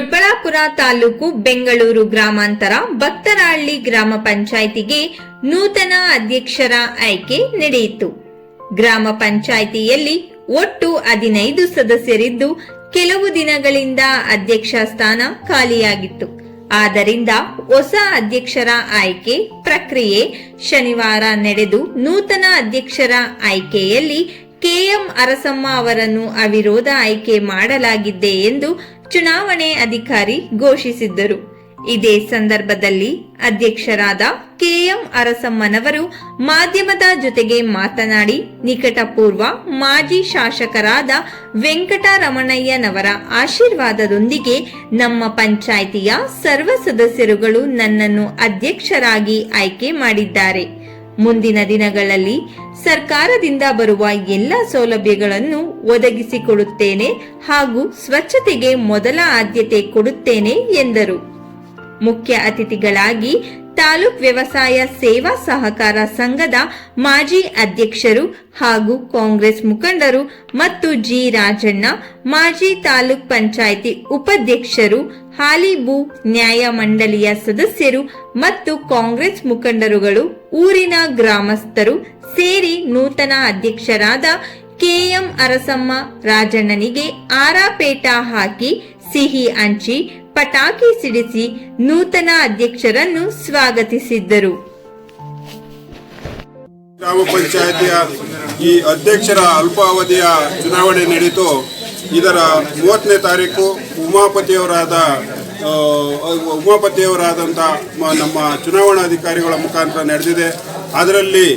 ದೊಡ್ಡಬಳ್ಳಾಪುರ ತಾಲೂಕು ಬೆಂಗಳೂರು ಗ್ರಾಮಾಂತರ ಭಕ್ತರಹಳ್ಳಿ ಗ್ರಾಮ ಪಂಚಾಯಿತಿಗೆ ನೂತನ ಅಧ್ಯಕ್ಷರ ಆಯ್ಕೆ ನಡೆಯಿತು. ಗ್ರಾಮ ಪಂಚಾಯಿತಿಯಲ್ಲಿ ಒಟ್ಟು ಹದಿನೈದು ಸದಸ್ಯರಿದ್ದು ಕೆಲವು ದಿನಗಳಿಂದ ಅಧ್ಯಕ್ಷ ಸ್ಥಾನ ಖಾಲಿಯಾಗಿತ್ತು. ಆದ್ದರಿಂದ ಹೊಸ ಅಧ್ಯಕ್ಷರ ಆಯ್ಕೆ ಪ್ರಕ್ರಿಯೆ ಶನಿವಾರ ನಡೆದು ನೂತನ ಅಧ್ಯಕ್ಷರ ಆಯ್ಕೆಯಲ್ಲಿ ಕೆಎಂ ಅರಸಮ್ಮ ಅವರನ್ನು ಅವಿರೋಧ ಆಯ್ಕೆ ಮಾಡಲಾಗಿದೆ ಎಂದು ಚುನಾವಣೆ ಅಧಿಕಾರಿ ಘೋಷಿಸಿದ್ದರು. ಇದೇ ಸಂದರ್ಭದಲ್ಲಿ ಅಧ್ಯಕ್ಷರಾದ ಕೆಎಂ ಅರಸಮ್ಮನವರು ಮಾಧ್ಯಮದ ಜೊತೆಗೆ ಮಾತನಾಡಿ, ನಿಕಟಪೂರ್ವ ಮಾಜಿ ಶಾಸಕರಾದ ವೆಂಕಟರಮಣಯ್ಯನವರ ಆಶೀರ್ವಾದದೊಂದಿಗೆ ನಮ್ಮ ಪಂಚಾಯಿತಿಯ ಸರ್ವ ಸದಸ್ಯರುಗಳು ನನ್ನನ್ನು ಅಧ್ಯಕ್ಷರಾಗಿ ಆಯ್ಕೆ ಮಾಡಿದ್ದಾರೆ. ಮುಂದಿನ ದಿನಗಳಲ್ಲಿ ಸರ್ಕಾರದಿಂದ ಬರುವ ಎಲ್ಲ ಸೌಲಭ್ಯಗಳನ್ನು ಒದಗಿಸಿಕೊಡುತ್ತೇನೆ ಹಾಗೂ ಸ್ವಚ್ಛತೆಗೆ ಮೊದಲ ಆದ್ಯತೆ ಕೊಡುತ್ತೇನೆ ಎಂದರು. ಮುಖ್ಯ ಅತಿಥಿಗಳಾಗಿ ತಾಲೂಕ್ ವ್ಯವಸಾಯ ಸೇವಾ ಸಹಕಾರ ಸಂಘದ ಮಾಜಿ ಅಧ್ಯಕ್ಷರು ಹಾಗೂ ಕಾಂಗ್ರೆಸ್ ಮುಖಂಡರು ಮತ್ತು ಜಿ ರಾಜಣ್ಣ, ಮಾಜಿ ತಾಲೂಕ್ ಪಂಚಾಯಿತಿ ಉಪಾಧ್ಯಕ್ಷರು ಹಾಲಿ ಭೂ ನ್ಯಾಯ ಮಂಡಳಿಯ ಸದಸ್ಯರು ಮತ್ತು ಕಾಂಗ್ರೆಸ್ ಮುಖಂಡರುಗಳು, ಊರಿನ ಗ್ರಾಮಸ್ಥರು ಸೇರಿ ನೂತನ ಅಧ್ಯಕ್ಷರಾದ ಕೆಎಂ ಅರಸಮ್ಮ ರಾಜಣ್ಣನಿಗೆ ಆರಾಪೇಟ ಹಾಕಿ ಸಿಹಿ ಹಂಚಿ ಪಟಾಕಿ ಸಿಡಿಸಿ ನೂತನ ಅಧ್ಯಕ್ಷರನ್ನು ಸ್ವಾಗತಿಸಿದ್ದರು. ಗ್ರಾಮ ಪಂಚಾಯತಿಯ ಈ ಅಧ್ಯಕ್ಷರ ಅಲ್ಪಾವಧಿಯ ಚುನಾವಣೆ ನಡೆಯಿತು. ಇದರ ಮೂವತ್ತನೇ ತಾರೀಕು ಉಮಾಪತಿಯವರಾದ ಉಮಾಪತಿಯವರಾದಂಥ ನಮ್ಮ ನಮ್ಮ ಚುನಾವಣಾಧಿಕಾರಿಗಳ ಮುಖಾಂತರ ನಡೆದಿದೆ. ಅದರಲ್ಲಿ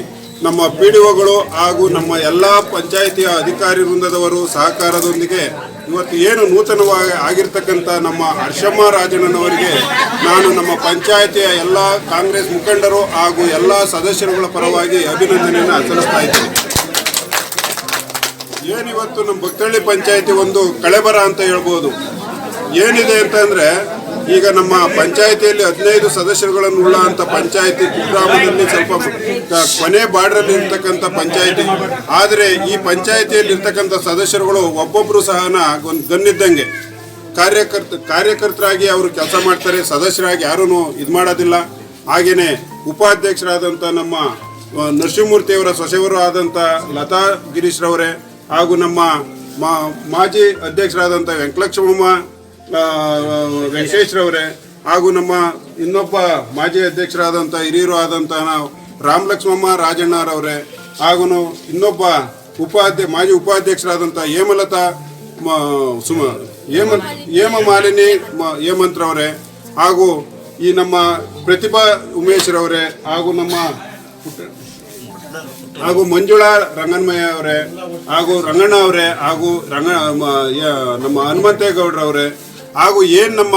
ನಮ್ಮ ಪಿ ಡಿ ಹಾಗೂ ನಮ್ಮ ಎಲ್ಲ ಪಂಚಾಯಿತಿಯ ಅಧಿಕಾರಿ ವೃಂದದವರು ಸಹಕಾರದೊಂದಿಗೆ ಇವತ್ತು ಏನು ನೂತನವಾಗಿ ಆಗಿರ್ತಕ್ಕಂಥ ನಮ್ಮ ಹರ್ಷಮ್ಮ ರಾಜಣ್ಣನವರಿಗೆ ನಾನು ನಮ್ಮ ಪಂಚಾಯತಿಯ ಎಲ್ಲ ಕಾಂಗ್ರೆಸ್ ಮುಖಂಡರು ಹಾಗೂ ಎಲ್ಲ ಸದಸ್ಯರುಗಳ ಪರವಾಗಿ ಅಭಿನಂದನೆಯನ್ನು ಸಲ್ಲಿಸ್ತಾ ಇದ್ದೇನೆ. ಏನಿವತ್ತು ನಮ್ಮ ಭಕ್ತಳ್ಳಿ ಪಂಚಾಯತಿ ಒಂದು ಕಳೆಬರ ಅಂತ ಹೇಳ್ಬೋದು. ಏನಿದೆ ಅಂತಂದ್ರೆ ಈಗ ನಮ್ಮ ಪಂಚಾಯತಿಯಲ್ಲಿ ಹದಿನೈದು ಸದಸ್ಯರುಗಳನ್ನು ಉಳ್ಳ ಅಂತ ಪಂಚಾಯತಿ ಕುಗ್ರಾಮದಲ್ಲಿ ಸ್ವಲ್ಪ ಕೊನೆ ಬಾರ್ಡ್ರಲ್ಲಿ ಇರ್ತಕ್ಕಂಥ ಪಂಚಾಯತಿ. ಆದರೆ ಈ ಪಂಚಾಯತಿಯಲ್ಲಿ ಇರ್ತಕ್ಕಂಥ ಸದಸ್ಯರುಗಳು ಒಬ್ಬೊಬ್ಬರು ಸಹ ಒಂದು ಗನ್ನಿದ್ದಂಗೆ ಕಾರ್ಯಕರ್ತ, ಕಾರ್ಯಕರ್ತರಾಗಿ ಅವರು ಕೆಲಸ ಮಾಡ್ತಾರೆ, ಸದಸ್ಯರಾಗಿ ಯಾರೂ ಇದು ಮಾಡೋದಿಲ್ಲ. ಹಾಗೆಯೇ ಉಪಾಧ್ಯಕ್ಷರಾದಂಥ ನಮ್ಮ ನರಸಿಂಹಮೂರ್ತಿಯವರ ಸೊಸೆಯವರು ಆದಂಥ ಲತಾ ಗಿರೀಶ್ರವರೇ ಹಾಗೂ ನಮ್ಮ ಮಾಜಿ ಅಧ್ಯಕ್ಷರಾದಂಥ ವೆಂಕಟಲಕ್ಷ್ಮಮ್ಮ ವೆಂಕಟೇಶ್ರವರೇ ಹಾಗೂ ನಮ್ಮ ಇನ್ನೊಬ್ಬ ಮಾಜಿ ಅಧ್ಯಕ್ಷರಾದಂಥ ಹಿರಿಯರು ಆದಂತಹ ರಾಮ್ ಲಕ್ಷ್ಮಮ್ಮ ರಾಜಣ್ಣರವರೇ ಹಾಗೂ ಇನ್ನೊಬ್ಬ ಉಪಾಧ್ಯ, ಮಾಜಿ ಉಪಾಧ್ಯಕ್ಷರಾದಂಥ ಹೇಮಲತಾ ಸುಮ, ಹೇಮ ಹೇಮ ಮಾಲಿನಿ ಹೇಮಂತ್ರವರೇ ಹಾಗೂ ಈ ನಮ್ಮ ಪ್ರತಿಭಾ ಉಮೇಶ್ರವರೇ ಹಾಗೂ ನಮ್ಮ ಹಾಗೂ ಮಂಜುಳಾ ರಂಗನ್ಮಯ್ಯ ಅವರೇ, ಹಾಗೂ ರಂಗಣ್ಣ ಅವರೇ, ಹಾಗೂ ರಂಗ ನಮ್ಮ ಹನುಮಂತೇಗೌಡ್ರವರೇ ಹಾಗೂ ಏನು ನಮ್ಮ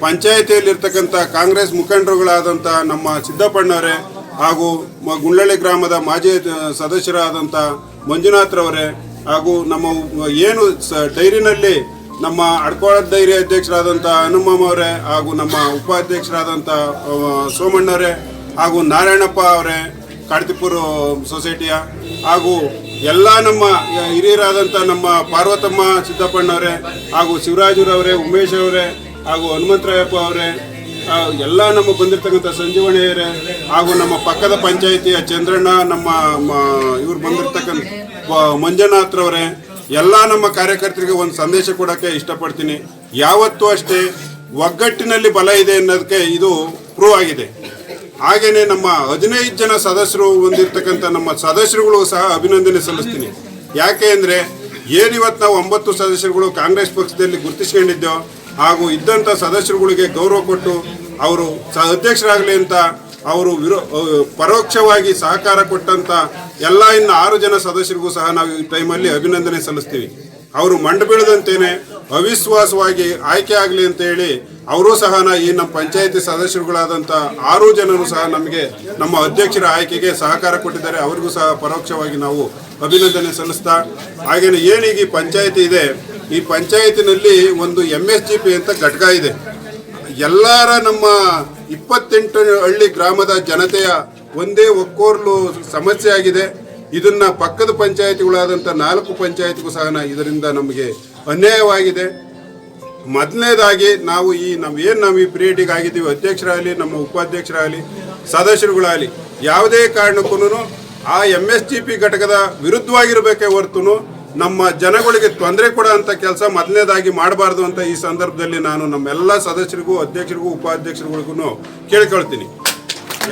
ಪಂಚಾಯತಿಯಲ್ಲಿರ್ತಕ್ಕಂಥ ಕಾಂಗ್ರೆಸ್ ಮುಖಂಡರುಗಳಾದಂಥ ನಮ್ಮ ಸಿದ್ದಪ್ಪಣ್ಣವರೇ ಹಾಗೂ ಗುಂಡ್ಲಳ್ಳಿ ಗ್ರಾಮದ ಮಾಜಿ ಸದಸ್ಯರಾದಂಥ ಮಂಜುನಾಥ್ರವರೇ ಹಾಗೂ ನಮ್ಮ ಏನು ಸ ಡೈರಿನಲ್ಲಿ ನಮ್ಮ ಅಡ್ಕೋಳದ ಡೈರಿ ಅಧ್ಯಕ್ಷರಾದಂಥ ಹನುಮಮ್ಮ ಅವರೇ ಹಾಗೂ ನಮ್ಮ ಉಪಾಧ್ಯಕ್ಷರಾದಂಥ ಸೋಮಣ್ಣವರೇ ಹಾಗೂ ನಾರಾಯಣಪ್ಪ ಅವರೇ, ಕಾಡ್ತಿಪುರ ಸೊಸೈಟಿಯ ಹಾಗೂ ಎಲ್ಲ ನಮ್ಮ ಹಿರಿಯರಾದಂಥ ನಮ್ಮ ಪಾರ್ವತಮ್ಮ ಸಿದ್ದಪ್ಪಣ್ಣವರೇ ಹಾಗೂ ಶಿವರಾಜುರವರೇ ಉಮೇಶ್ ಅವರೇ ಹಾಗೂ ಹನುಮಂತರಾಯಪ್ಪ ಅವರೇ ಎಲ್ಲ ನಮ್ಮ ಬಂದಿರತಕ್ಕಂಥ ಸಂಜೀವಣಿಯರೇ ಹಾಗೂ ನಮ್ಮ ಪಕ್ಕದ ಪಂಚಾಯಿತಿಯ ಚಂದ್ರಣ್ಣ, ನಮ್ಮ ಇವ್ರು ಬಂದಿರತಕ್ಕಂಥ ಮಂಜುನಾಥ್ರವರೇ ಎಲ್ಲ ನಮ್ಮ ಕಾರ್ಯಕರ್ತರಿಗೆ ಒಂದು ಸಂದೇಶ ಕೊಡೋಕ್ಕೆ ಇಷ್ಟಪಡ್ತೀನಿ. ಯಾವತ್ತೂ ಅಷ್ಟೇ ಒಗ್ಗಟ್ಟಿನಲ್ಲಿ ಬಲ ಇದೆ ಅನ್ನೋದಕ್ಕೆ ಇದು ಪ್ರೂವ್ ಆಗಿದೆ. ಹಾಗೇನೆ ನಮ್ಮ ಹದಿನೈದು ಜನ ಸದಸ್ಯರು ಹೊಂದಿರತಕ್ಕಂಥ ನಮ್ಮ ಸದಸ್ಯರುಗಳು ಸಹ ಅಭಿನಂದನೆ ಸಲ್ಲಿಸ್ತೀನಿ. ಯಾಕೆ ಅಂದರೆ ಏನಿವತ್ತು ನಾವು ಒಂಬತ್ತು ಸದಸ್ಯರುಗಳು ಕಾಂಗ್ರೆಸ್ ಪಕ್ಷದಲ್ಲಿ ಗುರುತಿಸಿಕೊಂಡಿದ್ದೋ ಹಾಗೂ ಇದ್ದಂಥ ಸದಸ್ಯರುಗಳಿಗೆ ಗೌರವ ಕೊಟ್ಟು ಅವರು ಸ ಅಧ್ಯಕ್ಷರಾಗಲಿ ಅಂತ ಅವರು ವಿರೋ ಪರೋಕ್ಷವಾಗಿ ಸಹಕಾರ ಕೊಟ್ಟಂಥ ಎಲ್ಲ ಇನ್ನು ಆರು ಜನ ಸದಸ್ಯರಿಗೂ ಸಹ ನಾವು ಈ ಟೈಮಲ್ಲಿ ಅಭಿನಂದನೆ ಸಲ್ಲಿಸ್ತೀವಿ. ಅವರು ಮಂಡ ಬೀಳದಂತೇನೆ ಅವಿಶ್ವಾಸವಾಗಿ ಆಯ್ಕೆ ಆಗಲಿ ಅಂತ ಹೇಳಿ ಅವರು ಸಹ ಈ ನಮ್ಮ ಪಂಚಾಯತಿ ಸದಸ್ಯರುಗಳಾದಂಥ ಆರು ಜನರು ಸಹ ನಮಗೆ ನಮ್ಮ ಅಧ್ಯಕ್ಷರ ಆಯ್ಕೆಗೆ ಸಹಕಾರ ಕೊಟ್ಟಿದ್ದಾರೆ. ಅವರಿಗೂ ಸಹ ಪರೋಕ್ಷವಾಗಿ ನಾವು ಅಭಿನಂದನೆ ಸಲ್ಲಿಸ್ತಾ, ಹಾಗೇನೆ ಏನೀಗ ಈ ಪಂಚಾಯತಿ ಇದೆ, ಈ ಪಂಚಾಯತಿನಲ್ಲಿ ಒಂದು ಎಂ ಎಸ್ ಜಿ ಪಿ ಅಂತ ಘಟಕ ಇದೆ. ಎಲ್ಲರ ನಮ್ಮ ಇಪ್ಪತ್ತೆಂಟು ಹಳ್ಳಿ ಗ್ರಾಮದ ಜನತೆಯ ಒಂದೇ ಒಕ್ಕೋರ್ಲು ಸಮಸ್ಯೆ ಆಗಿದೆ. ಇದನ್ನ ಪಕ್ಕದ ಪಂಚಾಯತಿಗಳಾದಂಥ ನಾಲ್ಕು ಪಂಚಾಯತಿಗೂ ಸಹ ಇದರಿಂದ ನಮಗೆ ಅನ್ಯಾಯವಾಗಿದೆ. ಮೊದಲನೇದಾಗಿ ನಾವು ಈ ನಾವು ಏನು ನಾವು ಈ ಪೀರಿಯಡಿಗೆ ಆಗಿದ್ದೀವಿ ಅಧ್ಯಕ್ಷರಾಗಲಿ, ನಮ್ಮ ಉಪಾಧ್ಯಕ್ಷರಾಗಲಿ, ಸದಸ್ಯರುಗಳಾಗಲಿ, ಯಾವುದೇ ಕಾರಣಕ್ಕೂ ಆ ಎಂ ಎಸ್ ಜಿ ಪಿ ಘಟಕದ ವಿರುದ್ಧವಾಗಿರಬೇಕೇ ಹೊರತು ನಮ್ಮ ಜನಗಳಿಗೆ ತೊಂದರೆ ಕೊಡೋ ಅಂಥ ಕೆಲಸ ಮೊದಲನೇದಾಗಿ ಮಾಡಬಾರ್ದು ಅಂತ ಈ ಸಂದರ್ಭದಲ್ಲಿ ನಾನು ನಮ್ಮೆಲ್ಲ ಸದಸ್ಯರಿಗೂ, ಅಧ್ಯಕ್ಷರಿಗೂ, ಉಪಾಧ್ಯಕ್ಷರುಗಳಿಗೂ ಕೇಳ್ಕೊಳ್ತೀನಿ.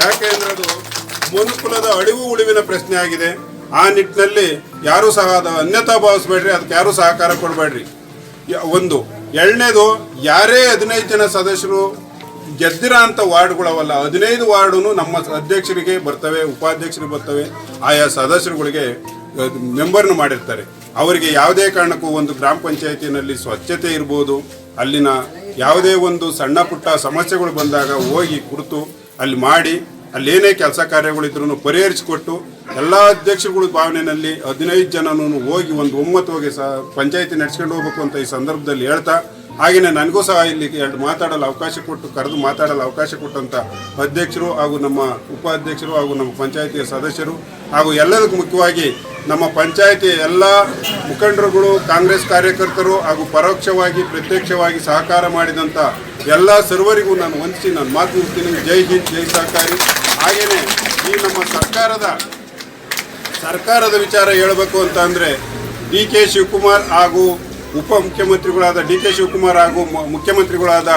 ಯಾಕೆಂದ್ರೆ ಅದು ಮನುಕುಲದ ಅಳಿವು ಉಳಿವಿನ ಪ್ರಶ್ನೆ ಆಗಿದೆ. ಆ ನಿಟ್ಟಿನಲ್ಲಿ ಯಾರೂ ಸಹ ಅದು ಅನ್ಯತಾ ಭಾವಿಸ್ಬೇಡ್ರಿ, ಅದಕ್ಕೆ ಯಾರೂ ಸಹಕಾರ ಕೊಡಬೇಡ್ರಿ. ಒಂದು, ಎರಡನೇದು, ಯಾರೇ ಹದಿನೈದು ಜನ ಸದಸ್ಯರು ಗೆದ್ದಿರ ಅಂತ ವಾರ್ಡ್ಗಳವಲ್ಲ, ಹದಿನೈದು ವಾರ್ಡು ನಮ್ಮ ಅಧ್ಯಕ್ಷರಿಗೆ ಬರ್ತವೆ, ಉಪಾಧ್ಯಕ್ಷರಿಗೆ ಬರ್ತವೆ, ಆಯಾ ಸದಸ್ಯರುಗಳಿಗೆ ಮೆಂಬರ್ನು ಮಾಡಿರ್ತಾರೆ. ಅವರಿಗೆ ಯಾವುದೇ ಕಾರಣಕ್ಕೂ ಒಂದು ಗ್ರಾಮ ಪಂಚಾಯತಿನಲ್ಲಿ ಸ್ವಚ್ಛತೆ ಇರ್ಬೋದು. ಅಲ್ಲಿನ ಯಾವುದೇ ಒಂದು ಸಣ್ಣ ಪುಟ್ಟ ಸಮಸ್ಯೆಗಳು ಬಂದಾಗ ಹೋಗಿ ಕುರಿತು ಅಲ್ಲಿ ಮಾಡಿ ಅಲ್ಲಿ ಏನೇ ಕೆಲಸ ಕಾರ್ಯಗಳಿದ್ರು ಪರಿಹರಿಸಿಕೊಟ್ಟು ಎಲ್ಲ ಅಧ್ಯಕ್ಷರುಗಳ ಭಾವನೆಯಲ್ಲಿ ಹದಿನೈದು ಜನನೂ ಹೋಗಿ ಒಂದು ಒಮ್ಮತವಾಗಿ ಸಹ ಪಂಚಾಯಿತಿ ನಡೆಸ್ಕೊಂಡು ಹೋಗ್ಬೇಕು ಅಂತ ಈ ಸಂದರ್ಭದಲ್ಲಿ ಹೇಳ್ತಾ ಹಾಗೆಯೇ ನನಗೂ ಸಹ ಇಲ್ಲಿ ಎರಡು ಮಾತಾಡಲು ಅವಕಾಶ ಕೊಟ್ಟು, ಕರೆದು ಮಾತಾಡಲು ಅವಕಾಶ ಕೊಟ್ಟಂತ ಅಧ್ಯಕ್ಷರು ಹಾಗೂ ನಮ್ಮ ಉಪಾಧ್ಯಕ್ಷರು ಹಾಗೂ ನಮ್ಮ ಪಂಚಾಯಿತಿಯ ಸದಸ್ಯರು ಹಾಗೂ ಎಲ್ಲದಕ್ಕೂ ಮುಖ್ಯವಾಗಿ ನಮ್ಮ ಪಂಚಾಯಿತಿಯ ಎಲ್ಲ ಮುಖಂಡರುಗಳು, ಕಾಂಗ್ರೆಸ್ ಕಾರ್ಯಕರ್ತರು ಹಾಗೂ ಪರೋಕ್ಷವಾಗಿ, ಪ್ರತ್ಯಕ್ಷವಾಗಿ ಸಹಕಾರ ಮಾಡಿದಂಥ ಎಲ್ಲ ಸರ್ವರಿಗೂ ನಾನು ವಂದಿಸಿ ನಾನು ಮಾತು ಮುಗಿಸ್ತೀನಿ. ಜೈ ಹಿಂದ್, ಜೈ ಸಹಕಾರಿ. ಹಾಗೆಯೇ ಈ ನಮ್ಮ ಸರ್ಕಾರದ ಸರ್ಕಾರದ ವಿಚಾರ ಹೇಳಬೇಕು ಅಂತ ಅಂದರೆ ಡಿ ಕೆ ಶಿವಕುಮಾರ್ ಹಾಗೂ ಉಪಮುಖ್ಯಮಂತ್ರಿಗಳಾದ ಡಿ ಕೆ ಶಿವಕುಮಾರ್ ಹಾಗೂ ಮುಖ್ಯಮಂತ್ರಿಗಳಾದ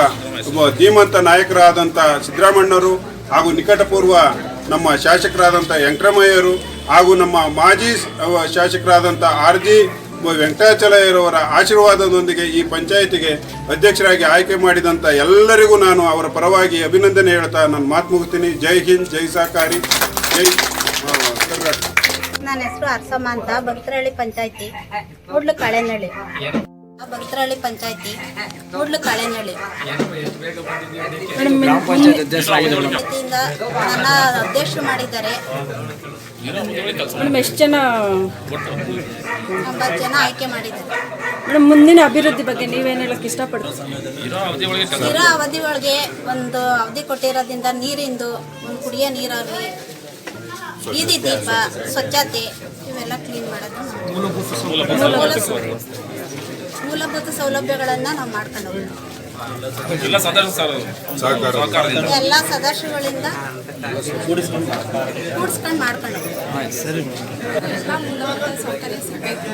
ಧೀಮಂತ ನಾಯಕರಾದಂಥ ಸಿದ್ದರಾಮಣ್ಣವರು ಹಾಗೂ ನಿಕಟಪೂರ್ವ ನಮ್ಮ ಶಾಸಕರಾದಂಥ ವೆಂಕಟರಮಯ್ಯರು ಹಾಗೂ ನಮ್ಮ ಮಾಜಿ ಶಾಸಕರಾದಂಥ ಆರ್ ಜಿ ವೆಂಕಟಾಚಲಯ್ಯರವರ ಆಶೀರ್ವಾದದೊಂದಿಗೆ ಈ ಪಂಚಾಯಿತಿಗೆ ಅಧ್ಯಕ್ಷರಾಗಿ ಆಯ್ಕೆ ಮಾಡಿದಂಥ ಎಲ್ಲರಿಗೂ ನಾನು ಅವರ ಪರವಾಗಿ ಅಭಿನಂದನೆ ಹೇಳ್ತಾ ನಾನು ಮಾತು ಮುಗಿಸ್ತೀನಿ ಜೈ ಹಿಂದ್, ಜೈ ಸಹಕಾರಿ, ಜೈ ನನ್ನ ಹೆಸರು ಅರ್ಸಮ್ಮ ಅಂತ ಭಕ್ತರಹಳ್ಳಿ ಪಂಚಾಯತಿ ಕೂಡ್ಲು ಕಳೆನಳ್ಳಿ ಭಕ್ತರಹಳ್ಳಿ ಪಂಚಾಯತಿ ಕೂಡ್ಲು ಕಳೆನಳ್ಳಿ ವತಿಯಿಂದ ನನ್ನ ಅಧ್ಯಕ್ಷರು ಮಾಡಿದ್ದಾರೆ. ಮೇಡಮ್ ಎಷ್ಟು ಜನ ಒಂಬತ್ತು ಜನ ಆಯ್ಕೆ ಮಾಡಿದ್ದಾರೆ. ಮೇಡಮ್ ಮುಂದಿನ ಅಭಿವೃದ್ಧಿ ಬಗ್ಗೆ ನೀವೇನು ಹೇಳಕ್ಕೆ ಇಷ್ಟಪಡ್ತೀವಿ ಇರೋ ಅವಧಿ ಒಳಗೆ ಒಂದು ಅವಧಿ ಕೊಟ್ಟಿರೋದ್ರಿಂದ ನೀರಿಂದು ಒಂದು ಕುಡಿಯೋ ನೀರಾಗಲಿ ಬೀದಿ ದೀಪ ಸ್ವಚ್ಛತೆ ಇವೆಲ್ಲ ಕ್ಲೀನ್ ಮಾಡೋದು ಮೂಲ- ಮೂಲಭೂತ ಸೌಲಭ್ಯಗಳನ್ನು ನಾವು ಮಾಡ್ಕೊಂಡು ಹೋಗ್ತೀವಿ ಎಲ್ಲ ಸದಸ್ಯ ಸರ್ ಸಹಕಾರ. ಎಲ್ಲ ಸದಸ್ಯರುಗಳಿಂದ ಕೂಡಿಸ್ಕೊಂಡು ಮಾಡ್ಕೊಂಡು ಹೋಗ್ತೀವಿ ಎಲ್ಲ ಮೂಲಭೂತ ಸೌಕರ್ಯ ಸಿಗಬೇಕು.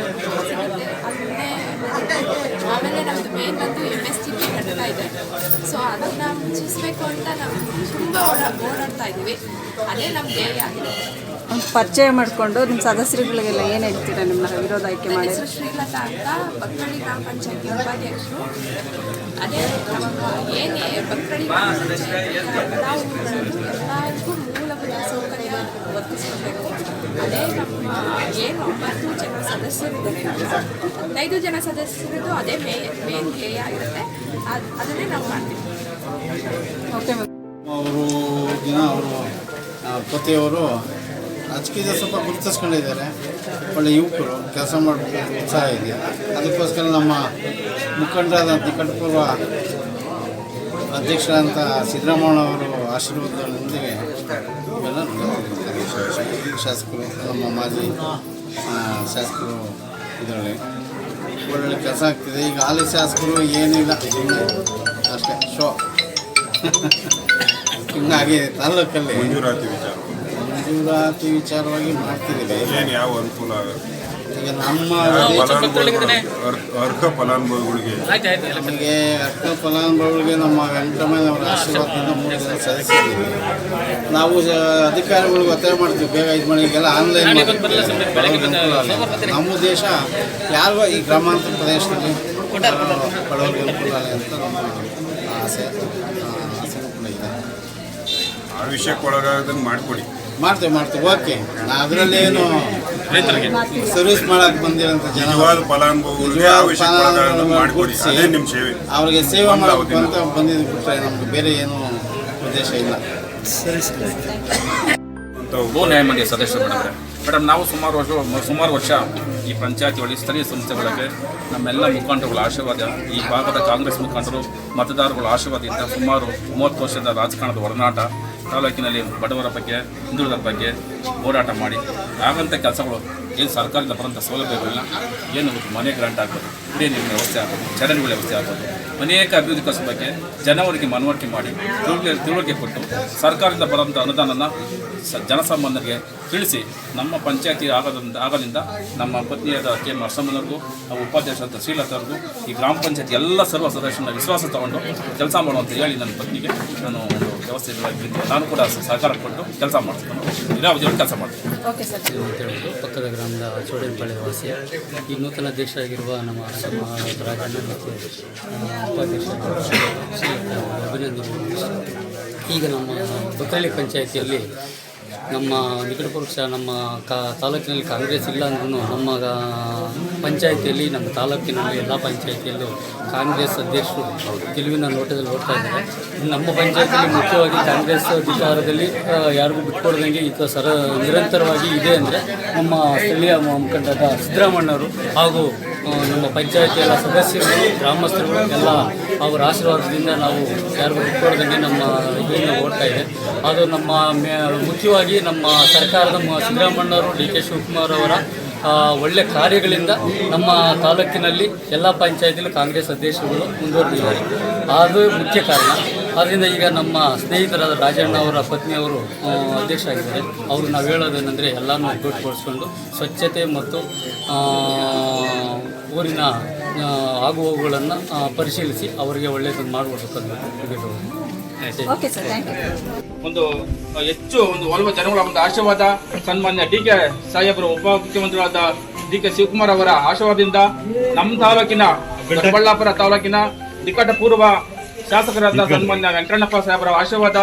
ಆಮೇಲೆ ನಮ್ಮದು ಮೇನ್ ಬಂದು ಎಂ ಎಸ್ ಟಿ ಪಿ ಘಟಕ ಇದೆ. ಸೊ ಅದನ್ನು ಮುಚ್ಚಿಸ್ಬೇಕು ಅಂತ ನಾವು ತುಂಬ ಓಡ ಓಡಾಡ್ತಾ ಇದ್ದೀವಿ. ಅದೇ ನಮ್ಮ ಧ್ಯೇಯ ಆಗಿದೆ ಒಂದು ಪರಿಚಯ ಮಾಡಿಕೊಂಡು ನಿಮ್ಮ ಸದಸ್ಯರುಗಳಿಗೆಲ್ಲ ಏನು ಹೇಳ್ತೀರಾ? ನಿಮ್ಮ ವಿರೋಧ ಆಯ್ಕೆ ಮಾಡಿ. ಹೆಸರು ಶ್ರೀಲತಾ ಅಂತ ಬಕ್ಕಳ್ಳಿ ಗ್ರಾಮ ಪಂಚಾಯತಿ ಉಪಾಧ್ಯಕ್ಷರು. ಅದೇ ನಮ್ಮ ಏನೇ ಬಕ್ಕಳ್ಳಿ ಗ್ರಾಮ ಪಂಚಾಯತಿ ಎಲ್ಲರಿಗೂ ಮೂಲಭೂತ ಸೌಕರ್ಯ ಒದಗಿಸಬೇಕು ಅದೇ ನಮ್ಮ ಏನು ಒಂಬತ್ತು ಜನ ಸದಸ್ಯರಿದ್ದಾರೆ. ಹದಿನೈದು ಜನ ಸದಸ್ಯರದ್ದು ಅದೇ ಮೇ ಮೇನ್ ಧ್ಯೇಯ ಆಗಿರುತ್ತೆ. ಅದು ಅದನ್ನೇ ನಾವು ಮಾಡ್ತೀವಿ. ಓಕೆ ಅವರು ದಿನ ಅವರು ಪತಿಯವರು ರಾಜಕೀಯದ ಸ್ವಲ್ಪ ಗುರುತಿಸ್ಕೊಂಡಿದ್ದಾರೆ. ಒಳ್ಳೆ ಯುವಕರು, ಕೆಲಸ ಮಾಡಬೇಕು, ಉತ್ಸಾಹ ಇದೆ. ಅದಕ್ಕೋಸ್ಕರ ನಮ್ಮ ಮುಖಂಡರಾದ ನಿಕಟಪೂರ್ವ ಅಧ್ಯಕ್ಷರಾದಂಥ ಸಿದ್ದರಾಮಯ್ಯ ಅವರು ಆಶೀರ್ವಾದದೊಂದಿಗೆ ಇವೆಲ್ಲ. ಶಾಸಕರು, ನಮ್ಮ ಮಾಜಿ ಶಾಸಕರು ಇದರಲ್ಲಿ ಒಳ್ಳೊಳ್ಳೆ ಕೆಲಸ ಆಗ್ತಿದೆ. ಈಗ ಹಾಲಿ ಶಾಸಕರು ಏನಿಲ್ಲ ಅಷ್ಟೇ. ಶೋ. ಹಿಂಗಾಗಿ ತಾಲ್ಲೂಕಲ್ಲಿ ಮಂಜೂರಾತಿ ವಿಚಾರ. ಮಂಜೂರಾತಿ ವಿಚಾರವಾಗಿ ಮಾಡ್ತಿದ್ದೀವಿ. ಏನು ಯಾವ ಅನುಕೂಲ ಆಗುತ್ತೆ? ಈಗ ನಮ್ಮ ಅರ್ಹ- ಫಲಾನುಭವಿಗಳಿಗೆ? ನಮಗೆ ಅರ್ಹ ಫಲಾನುಭವಿಗಳಿಗೆ ನಮ್ಮ ವೆಂಕಟರಮಯ್ಯ ಅವರ ಆಶೀರ್ವಾದದಿಂದ ಮೂರು ಜನ ಸದಸ್ಯರಿದ್ದೀವಿ ನಾವು ಅಧಿಕಾರಿಗಳಿಗೆ ಒತ್ತಾಯ ಮಾಡ್ತೀವಿ. ಬೇಗ ಇದು ಮಾಡಿ ಈಗೆಲ್ಲ ಆನ್ಲೈನ್ ಮಾಡಿ ನಮ್ಮ ದೇಶ ಯಾರಿಗೂ ಈ ಗ್ರಾಮಾಂತರ ಪ್ರದೇಶದಲ್ಲಿ ಬಡವರಿಗೆ ಅನುಕೂಲ ಆಗಲಿ ಅಂತ ನಮ್ಮ ಆಸೆ ಆ, ಆಸೆ ಕೂಡ ಇದೆ. ಆ ವಿಷಯಕ್ಕೆ ಒಳಗಾಗದಂಗೆ ಮಾಡಿಕೊಡಿ. ಮಾಡ್ತೇವೆ ಮಾಡ್ತೇವೆ. ಓಕೆ. ಅದರಲ್ಲೇನು ರೈತರಿಗೆ. ಸರ್ವಿಸ್ ಮಾಡಕ್ ಬಂದಿರೋಂಥ ಜನ ನಿಜವಾದ ಫಲಾನುಭವಿಗಳಿಗೆ ಮಾಡಿಕೊಡಿ. ಅದೇ ನಿಮ್ಮ ಸೇವೆ. ಅವ್ರಿಗೆ ಸೇವೆ ಮಾಡಬೇಕು ಅಂತ ಬಂದಿದ್ದು ಬಿಟ್ಟರೆ ನಮ್ಗೆ ಬೇರೆ ಏನು ಉದ್ದೇಶ ಇಲ್ಲ. ಅಂತ ಭೂ ನ್ಯಾಯಮಂಡಳಿ ಸದಸ್ಯರು ಮೇಡಮ್ ಮೇಡಮ್ ನಾವು ಸುಮಾರು ವರ್ಷ ಸುಮಾರು ವರ್ಷ ಈ ಪಂಚಾಯತಿ ಒಳಗೆ ಸ್ಥಳೀಯ ಸಂಸ್ಥೆಗಳಿಗೆ ನಮ್ಮೆಲ್ಲ ಮುಖಂಡರುಗಳ ಆಶೀರ್ವಾದ ಈ ಭಾಗದ ಕಾಂಗ್ರೆಸ್ ಮುಖಂಡರು ಮತದಾರರುಗಳ ಆಶೀರ್ವಾದದಿಂದ ಸುಮಾರು ಮೂವತ್ತು ವರ್ಷದ ರಾಜಕಾರಣದ ಒಡನಾಟ ತಾಲೂಕಿನಲ್ಲಿ ಬಡವರ ಬಗ್ಗೆ ಹಿಂದುಳಿದರ ಬಗ್ಗೆ ಹೋರಾಟ ಮಾಡಿ ಆಗಂಥ ಕೆಲಸಗಳು ಏನು ಸರ್ಕಾರದಿಂದ ಬರೋಂಥ ಸೌಲಭ್ಯಗಳನ್ನ ಏನು ಮನೆ ಗ್ರಾಂಟ್ ಆಗ್ಬೋದು, ಕುಡಿಯ ನೀರಿನ ವ್ಯವಸ್ಥೆ ಆಗ್ಬೋದು, ಚರಂಡಿಗಳ ವ್ಯವಸ್ಥೆ ಆಗ್ಬೋದು, ಅನೇಕ ಅಭಿವೃದ್ಧಿ ಕೆಲಸ ಬಗ್ಗೆ ಜನವರಿಗೆ ಮನವರಿಕೆ ಮಾಡಿ ತಿಳುವಳಿಕೆ ತಿಳುವಳಿಕೆ ಕೊಟ್ಟು ಸರ್ಕಾರದಿಂದ ಬರೋಂಥ ಅನುದಾನನ ಸ ಜನಸಾಮಾನ್ಯರಿಗೆ ತಿಳಿಸಿ, ನಮ್ಮ ಪಂಚಾಯತಿ ಆಗೋದ್ರಿಂದ ಆಗೋದ್ರಿಂದ ನಮ್ಮ ಪತ್ನಿಯಾದ ಕೆ ಎಂ ನರಸಮ್ಮನವ್ರಿಗೂ ನಾವು ಉಪಾಧ್ಯಕ್ಷರಾದ ಶ್ರೀಲತಾವ್ರಿಗೂ ಈ ಗ್ರಾಮ ಪಂಚಾಯತ್ ಎಲ್ಲ ಸರ್ವ ಸದಸ್ಯರನ್ನ ವಿಶ್ವಾಸ ತಗೊಂಡು ಕೆಲಸ ಮಾಡುವಂತ ಹೇಳಿ ನನ್ನ ಪತ್ನಿಗೆ ನಾನು ವ್ಯವಸ್ಥೆ ನಾನು ಕೂಡ ಸಹಕಾರ ಕೊಟ್ಟು ಕೆಲಸ ಮಾಡ್ತೀನಿ ನಿರಾವಧಿ ಕೆಲಸ ಮಾಡ್ತೀನಿ ಓಕೆ ಅಂತ ಹೇಳಿದ್ರು ಪಕ್ಕದ ಗ್ರಾಮದ ಚೋಡೇನಪಳ್ಳಿ ವಾಸಿ ಈ ನೂತನ ಅಧ್ಯಕ್ಷರಾಗಿರುವ ನಮ್ಮ ನಮ್ಮ ರಾಜಣ್ಣ ಮತ್ತು ಉಪಾಧ್ಯಕ್ಷ ಈಗ ನಮ್ಮ ಬಕರಳ್ಳಿ ಪಂಚಾಯಿತಿಯಲ್ಲಿ ನಮ್ಮ ನಿಕಟಪಕ್ಷ ನಮ್ಮ ಕಾ, ತಾಲೂಕಿನಲ್ಲಿ ಕಾಂಗ್ರೆಸ್ ಇಲ್ಲ ಅಂದ್ರೂ ನಮ್ಮ ಪಂಚಾಯತಿಯಲ್ಲಿ, ನಮ್ಮ ತಾಲೂಕಿನಲ್ಲಿ ಎಲ್ಲ ಪಂಚಾಯಿತಿಯಲ್ಲೂ ಕಾಂಗ್ರೆಸ್ ಅಧ್ಯಕ್ಷರು ಗೆಲುವಿನ ನೋಟದಲ್ಲಿ ಓಡ್ತಾ ಇದ್ದಾರೆ. ನಮ್ಮ ಪಂಚಾಯತಿಯಲ್ಲಿ ಮುಖ್ಯವಾಗಿ ಕಾಂಗ್ರೆಸ್ ವಿಚಾರದಲ್ಲಿ ಯಾರಿಗೂ ಬಿಟ್ಕೊಡ್ದಂಗೆ ಇದು ಸರ, ನಿರಂತರವಾಗಿ ಇದೆ ಅಂದರೆ ನಮ್ಮ ಸ್ಥಳೀಯ ಮುಖಂಡರಾದ ಸಿದ್ದರಾಮಣ್ಣವರು ಹಾಗೂ ನಮ್ಮ ಪಂಚಾಯತಿ ಎಲ್ಲ ಸದಸ್ಯರು, ಗ್ರಾಮಸ್ಥರು ಎಲ್ಲ ಅವರ ಆಶೀರ್ವಾದದಿಂದ ನಾವು ಯಾರಿಗೂ ನಮ್ಮ ಇದನ್ನು ಓಡ್ತಾ ಇದೆ. ಅದು ನಮ್ಮ ಮುಖ್ಯವಾಗಿ ನಮ್ಮ ಸರ್ಕಾರದ ಸಿದ್ದರಾಮಣ್ಣವರು ಡಿ ಕೆ ಶಿವಕುಮಾರ್ ಅವರ ಒಳ್ಳೆ ಕಾರ್ಯಗಳಿಂದ ನಮ್ಮ ತಾಲೂಕಿನಲ್ಲಿ ಎಲ್ಲ ಪಂಚಾಯತಿಲು ಕಾಂಗ್ರೆಸ್ ಅಧ್ಯಕ್ಷರುಗಳು ಮುಂದುವರೆದಿದ್ದಾರೆ. ಅದು ಮುಖ್ಯ ಕಾರಣ. ಆದ್ದರಿಂದ ಈಗ ನಮ್ಮ ಸ್ನೇಹಿತರಾದ ರಾಜಣ್ಣ ಅವರ ಪತ್ನಿಯವರು ಅಧ್ಯಕ್ಷ ಆಗಿದ್ದಾರೆ ಅವರು ನಾವು ಹೇಳೋದೇನೆಂದರೆ ಎಲ್ಲನೂ ಒಗ್ಗಟ್ಟುಗೊಳಿಸ್ಕೊಂಡು ಸ್ವಚ್ಛತೆ ಮತ್ತು ಊರಿನ ಆಗು ಹೋಗುಗಳನ್ನು ಪರಿಶೀಲಿಸಿ ಅವರಿಗೆ ಒಳ್ಳೆಯದನ್ನು ಮಾಡಬೇಕು ಇದು. ಓಕೆ ಸರ್ ಥ್ಯಾಂಕ್ ಯು ಒಂದು ಹೆಚ್ಚು ಒಂದು ಒಲವು ಜನಗಳ ಒಂದು ಆಶೀರ್ವಾದ ಸನ್ಮಾನ್ಯ ಡಿ ಕೆ ಸಾಹೇಬರು ಉಪಮುಖ್ಯಮಂತ್ರಿಗಳಾದ ಡಿ ಕೆ ಶಿವಕುಮಾರ್ ಅವರ ಆಶೀರ್ವಾದದಿಂದ ನಮ್ಮ ತಾಲೂಕಿನ ದೊಡ್ಡಬಳ್ಳಾಪುರ ತಾಲೂಕಿನ ನಿಕಟಪೂರ್ವ ಶಾಸಕರಾದ ಸನ್ಮಾನ್ಯ ವೆಂಕಟಣ್ಣಪ್ಪ ಸಾಹೇಬರ ಆಶೀರ್ವಾದ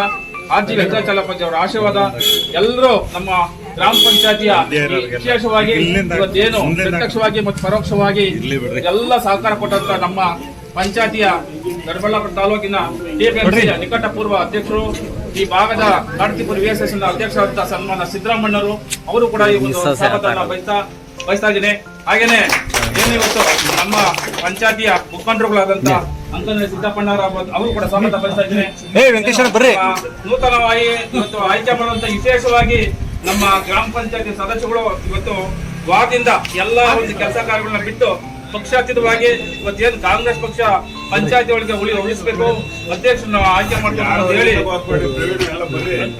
ಆರ್ ಜಿ ವೆಂಕಟಾಚಲಪ್ಪಜಿ ಅವರ ಆಶೀರ್ವಾದ ಎಲ್ಲರೂ ನಮ್ಮ ಗ್ರಾಮ ಪಂಚಾಯತಿಯ ವಿಶೇಷವಾಗಿ ಇವತ್ತೇನು ಪ್ರತ್ಯಕ್ಷವಾಗಿ ಮತ್ತು ಪರೋಕ್ಷವಾಗಿ ಎಲ್ಲ ಸಹಕಾರ ಕೊಟ್ಟಂತ ನಮ್ಮ ಪಂಚಾಯತಿಯ ದೊಡ್ಡಬಳ್ಳಾಪುರ ತಾಲೂಕಿನ ನಿಕಟಪೂರ್ವ ನಿಕಟ ಪೂರ್ವ ಅಧ್ಯಕ್ಷರು ಈ ಭಾಗದ ಕಾರ್ತಿಪುರ ವಿ ಎಸ್ ಎಸ್ ಅಧ್ಯಕ್ಷರಾದ ಸನ್ಮಾನ ಸಿದ್ದರಾಮಣ್ಣರು ಅವರು ಕೂಡ ಈ ಒಂದು ಸ್ವಾಗತವನ್ನು ಬಯಸ್ತಾ ಬಯಸ್ತಾ ಇದ್ದೀನಿ ಹಾಗೇನೆ ಏನು ಇವತ್ತು ನಮ್ಮ ಪಂಚಾಯತಿಯ ಮುಖಂಡರುಗಳಾದಂತಹ ಅಂಕನ ಸಿದ್ದಪ್ಪಣ್ಣರ ಅವರು ಕೂಡ ಸ್ವಾಗತ ಬಯಸ್ತಾ ಇದ್ದೀನಿ. ನೂತನವಾಗಿ ಇವತ್ತು ಆಯ್ಕೆ ಮಾಡುವಂತ ವಿಶೇಷವಾಗಿ ನಮ್ಮ ಗ್ರಾಮ ಪಂಚಾಯತಿ ಸದಸ್ಯಗಳು ಇವತ್ತು ವಾರದಿಂದ ಎಲ್ಲ ಒಂದು ಕೆಲಸ ಕಾರ್ಯಗಳನ್ನ ಬಿಟ್ಟು ಪಕ್ಷಾತೀತವಾಗಿ ಇವತ್ತೇನು ಕಾಂಗ್ರೆಸ್ ಪಕ್ಷ ಪಂಚಾಯತಿ ಒಳಗೆ ಉಳಿ ಉಳಿಸಬೇಕು, ಅಧ್ಯಕ್ಷರನ್ನ ಆಯ್ಕೆ ಮಾಡ್ತಾರೆ ಹೇಳಿ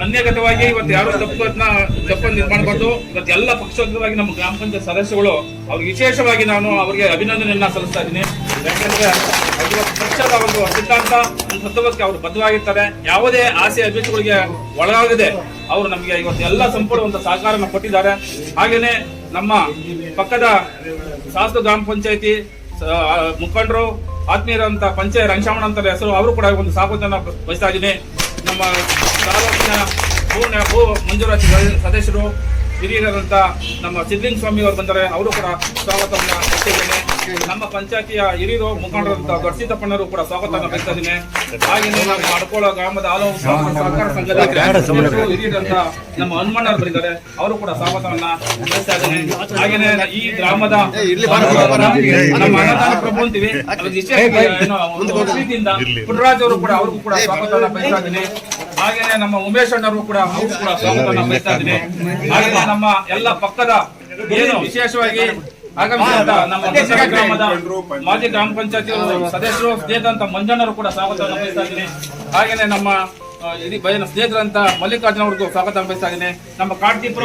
ಅನ್ಯಗತವಾಗಿ ಇವತ್ತು ಯಾರು ತಪ್ಪನ್ನ ತಪ್ಪನ್ನು ಇದು ಮಾಡಬಾರ್ದು. ಇವತ್ತು ಎಲ್ಲ ಪಕ್ಷಾತೀತವಾಗಿ ನಮ್ಮ ಗ್ರಾಮ ಪಂಚಾಯತ್ ಸದಸ್ಯಗಳು ಅವ್ರಿಗೆ ವಿಶೇಷವಾಗಿ ನಾನು ಅವರಿಗೆ ಅಭಿನಂದನೆಯನ್ನ ಸಲ್ಲಿಸ್ತಾ ಇದ್ದೀನಿ. ಯಾಕಂದ್ರೆ ಪಕ್ಷದ ಒಂದು ಸಿದ್ಧಾಂತ ತತ್ವಕ್ಕೆ ಅವರು ಬದ್ಧವಾಗಿರ್ತಾರೆ. ಯಾವುದೇ ಆಸೆ ಅಭ್ಯರ್ಥಿಗಳಿಗೆ ಒಳಗಾಗದೆ ಅವರು ನಮಗೆ ಇವತ್ತು ಎಲ್ಲ ಸಂಪೂರ್ಣ ಒಂದು ಸಹಕಾರನ ಕೊಟ್ಟಿದ್ದಾರೆ. ಹಾಗೇನೆ ನಮ್ಮ ಪಕ್ಕದ ಶಾಸಕ ಗ್ರಾಮ ಪಂಚಾಯತಿ ಮುಖಂಡರು, ಆತ್ಮೀಯರಂತ ಪಂಚಾಯತ್ ರಂಗಶಾಮಣ ಅಂತ ಹೆಸರು ಅವರು ಕೂಡ ಒಂದು ಸ್ವಾಗತನ ಬಯಸ್ತಾ ಇದ್ದೀನಿ. ನಮ್ಮ ತಾಲೂಕಿನ ಪೂರ್ಣ ಭೂ ಮಂಜೂರಾತಿ ಸದಸ್ಯರು ಹಿರಿಯರಾದಂತ ನಮ್ಮ ಸಿದ್ದಲಿಂಗ ಸ್ವಾಮಿ ಅವರು ಬಂದರೆ ಅವರು ಕೂಡ ಸ್ವಾಗತವನ್ನು ಕೊಟ್ಟಿದ್ದೇನೆ. ನಮ್ಮ ಪಂಚಾಯತಿಯ ಹಿರಿಯರು ಮುಖಂಡರಂತ ದೊಡ್ಡಸಿದ್ದಪ್ಪನವರು ಕೂಡ ಸ್ವಾಗತವನ್ನು ಬಯಸ್ತಾ ಇದ್ದೀನಿ. ಹಾಗೆಯೇ ನಮ್ಮ ಮಡ್ಕೋಳ ಗ್ರಾಮದ ಹಲವು ಸಹಕಾರ ಸಂಘದ ಹಿರಿಯರಂತ ನಮ್ಮ ಹನುಮಣ್ಣರು ಬರೆದಿದ್ದಾರೆ ಅವರು ಕೂಡ ಸ್ವಾಗತವನ್ನ ಬಯಸ್ತಾ ಇದ್ದೇನೆ. ಹಾಗೇನೆ ಈ ಗ್ರಾಮದ ನಮ್ಮ ಅನ್ನದಾನ ಪ್ರಭು ಅಂತೀವಿ. ಪ್ರೀತಿಯಿಂದ ಪುಟ್ಟರಾಜ್ ಅವರು ಕೂಡ ಅವ್ರಿಗೂ ಕೂಡ ಸ್ವಾಗತವನ್ನ ಬಯಸ್ತಾ ಇದ್ದೀನಿ. ಹಾಗೇನೆ ನಮ್ಮ ಉಮೇಶ್ ಅಣ್ಣರು ಕೂಡ ಅವ್ರಿಗೂ ಕೂಡ ಸ್ವಾಗತವನ್ನ ಬಯಸ್ತಾ ಇದ್ದೀನಿ. ಹಾಗೇನೆ ನಮ್ಮ ಎಲ್ಲ ಪಕ್ಕದ ಏನು ವಿಶೇಷವಾಗಿ ಮಾಜಿ ಗ್ರಾಮ ಪಂಚಾಯತಿ ಸದಸ್ಯರು ಸ್ನೇಹಿತರಂತ ಮಂಜಣ್ಣರು ಕೂಡ ಸ್ವಾಗತವನ್ನು ಬಯಸ್ತಾ ಇದ್ದೀನಿ. ಹಾಗೇನೆ ನಮ್ಮ ಇಡೀ ಬಯನ ಸ್ನೇಹಿತರಂತ ಮಲ್ಲಿಕಾರ್ಜುನ ಅವ್ರಿಗೂ ಸ್ವಾಗತ ಬಯಸ್ತಾ ಇದ್ದೀನಿ. ನಮ್ಮ ಕಾರ್ತಿಪುರ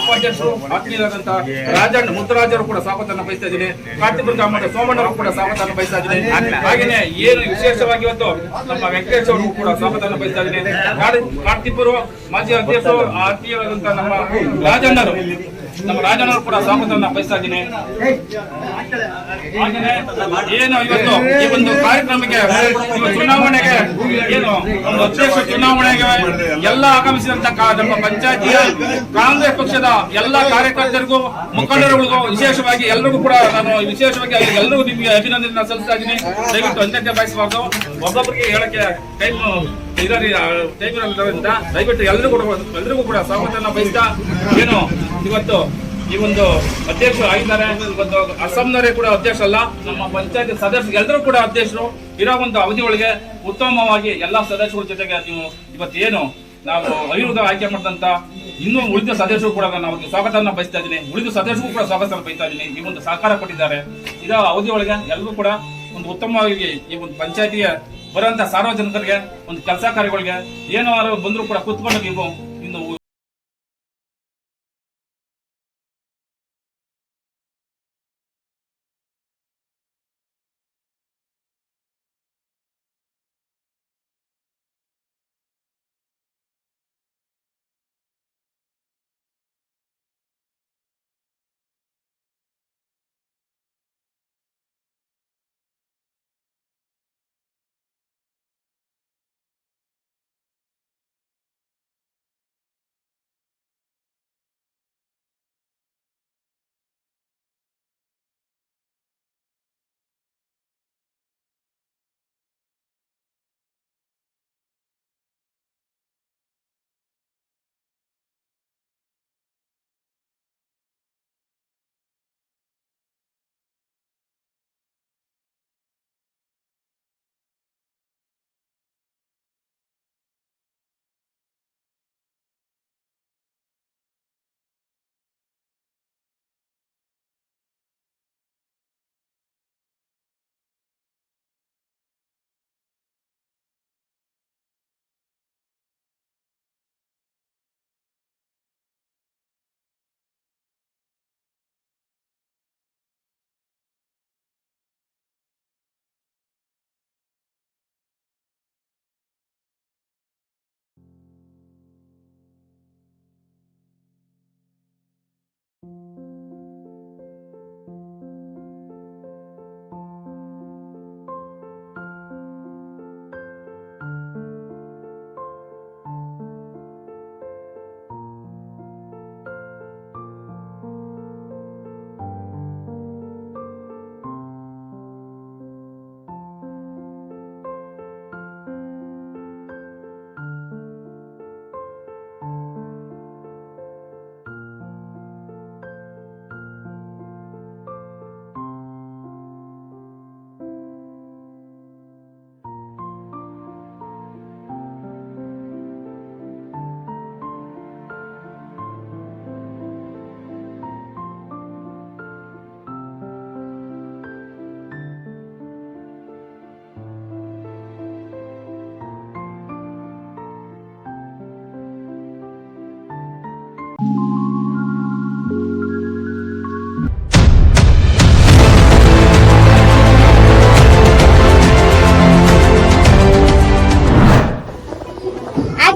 ಉಪಾಧ್ಯಕ್ಷರು ಆತ್ಮೀಯರಾದಂತ ರಾಜಣ್ಣ ಮುತ್ತರಾಜರು ಕೂಡ ಸ್ವಾಗತವನ್ನು ಬಯಸ್ತಾ ಇದ್ದೀನಿ. ಕಾರ್ತಿಪುರ ಗ್ರಾಮದ ಸೋಮಣ್ಣರು ಕೂಡ ಸ್ವಾಗತವನ್ನು ಬಯಸ್ತಾ ಇದ್ದೀನಿ. ಹಾಗೇನೆ ಏನು ವಿಶೇಷವಾಗಿ ಇವತ್ತು ನಮ್ಮ ವೆಂಕಟೇಶ್ ಅವರು ಕೂಡ ಸ್ವಾಗತವನ್ನು ಬಯಸ್ತಾ ಇದ್ದೀನಿ. ಕಾರ್- ಕಾರ್ತಿಪುರ ಮಾಜಿ ಅಧ್ಯಕ್ಷರು ಆತ್ಮೀಯರಾದಂತ ನಮ್ಮ ರಾಜಣ್ಣರು. ನಮ್ಮ ರಾಜನವರು ಕೂಡ ಸ್ವಾಗತವನ್ನು ಇದ್ದೀನಿ. ಏನು ಇವತ್ತು ಈ ಒಂದು ಕಾರ್ಯಕ್ರಮಕ್ಕೆ ಚುನಾವಣೆಗೆ ಏನು ಒಂದು ಅಧ್ಯಕ್ಷ ಚುನಾವಣೆಗೆ ಎಲ್ಲ ಆಗಮಿಸಿದಂತ ನಮ್ಮ ಪಂಚಾಯತಿಯ ಕಾಂಗ್ರೆಸ್ ಪಕ್ಷದ ಎಲ್ಲ ಕಾರ್ಯಕರ್ತರಿಗೂ, ಮುಖಂಡರುಗಳಿಗೂ ವಿಶೇಷವಾಗಿ ಎಲ್ಲರಿಗೂ ಕೂಡ ನಾನು ವಿಶೇಷವಾಗಿ ಎಲ್ಲರಿಗೂ ನಿಮಗೆ ಅಭಿನಂದನೆ ಸಲ್ಲಿಸ್ತಾ ಇದ್ದೀನಿ. ದಯವಿಟ್ಟು ಅಂತ್ಯತೆ ಬಯಸಬಾರ್ದು. ಒಬ್ಬೊಬ್ಬರಿಗೆ ಹೇಳಕ್ಕೆ ಟೈಮ್ ದಯವಿಟ್ಟು ಎಲ್ಲರೂ ಕೂಡ ಎಲ್ಲರಿಗೂ ಕೂಡ ಸ್ವಾಗತನ ಬಯಸ್ತಾ ಏನು ಇವತ್ತು ಈ ಒಂದು ಅಧ್ಯಕ್ಷರು ಆಗಿದ್ದಾರೆ. ಇವತ್ತು ಅಸ್ಸಾಂನವರೇ ಕೂಡ ಅಧ್ಯಕ್ಷ ಅಲ್ಲ, ನಮ್ಮ ಪಂಚಾಯತ್ ಸದಸ್ಯರು ಎಲ್ಲರೂ ಕೂಡ ಅಧ್ಯಕ್ಷರು. ಇರೋ ಒಂದು ಅವಧಿ ಒಳಗೆ ಉತ್ತಮವಾಗಿ ಎಲ್ಲಾ ಸದಸ್ಯರ ಜೊತೆಗೆ ನೀವು ಇವತ್ತು ಏನು ನಾವು ಅವಿರೋಧ ಆಯ್ಕೆ ಮಾಡಿದಂತ ಇನ್ನೂ ಉಳಿದ ಸದಸ್ಯರು ಕೂಡ ನಾನು ಸ್ವಾಗತವನ್ನು ಬಯಸ್ತಾ ಇದ್ದೀನಿ. ಉಳಿದ ಸದಸ್ಯರು ಕೂಡ ಸ್ವಾಗತವನ್ನು ಬಯಸ್ತಾ ಇದ್ದೀನಿ. ಈ ಒಂದು ಸಹಕಾರ ಕೊಟ್ಟಿದ್ದಾರೆ. ಇದರ ಅವಧಿ ಒಳಗೆ ಎಲ್ಲರೂ ಕೂಡ ಒಂದು ಉತ್ತಮವಾಗಿ ಈ ಒಂದು ಪಂಚಾಯತಿಗೆ ಬರುವಂತ ಸಾರ್ವಜನಿಕರಿಗೆ ಒಂದು ಕೆಲಸ ಕಾರ್ಯಗಳಿಗೆ ಏನೋ ಬಂದರೂ ಕೂಡ ಕುತ್ಕೊಂಡು ನೀವು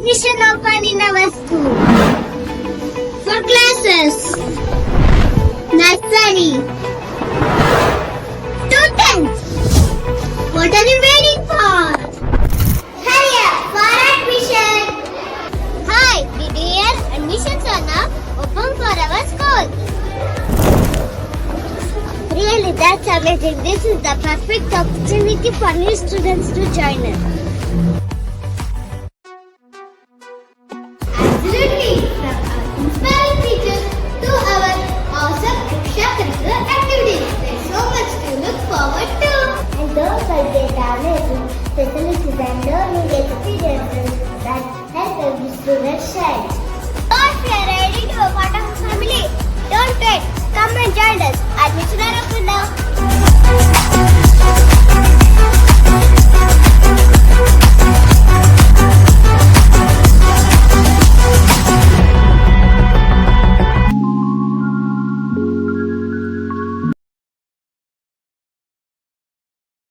Admission open in our school. For classes. Nursery. Students. What are you waiting for? Hurry up for admission. Hi, hear? Admissions are now open for our school. Really, that's amazing. This is the perfect opportunity for new students to join us. government join us at Missionary of Love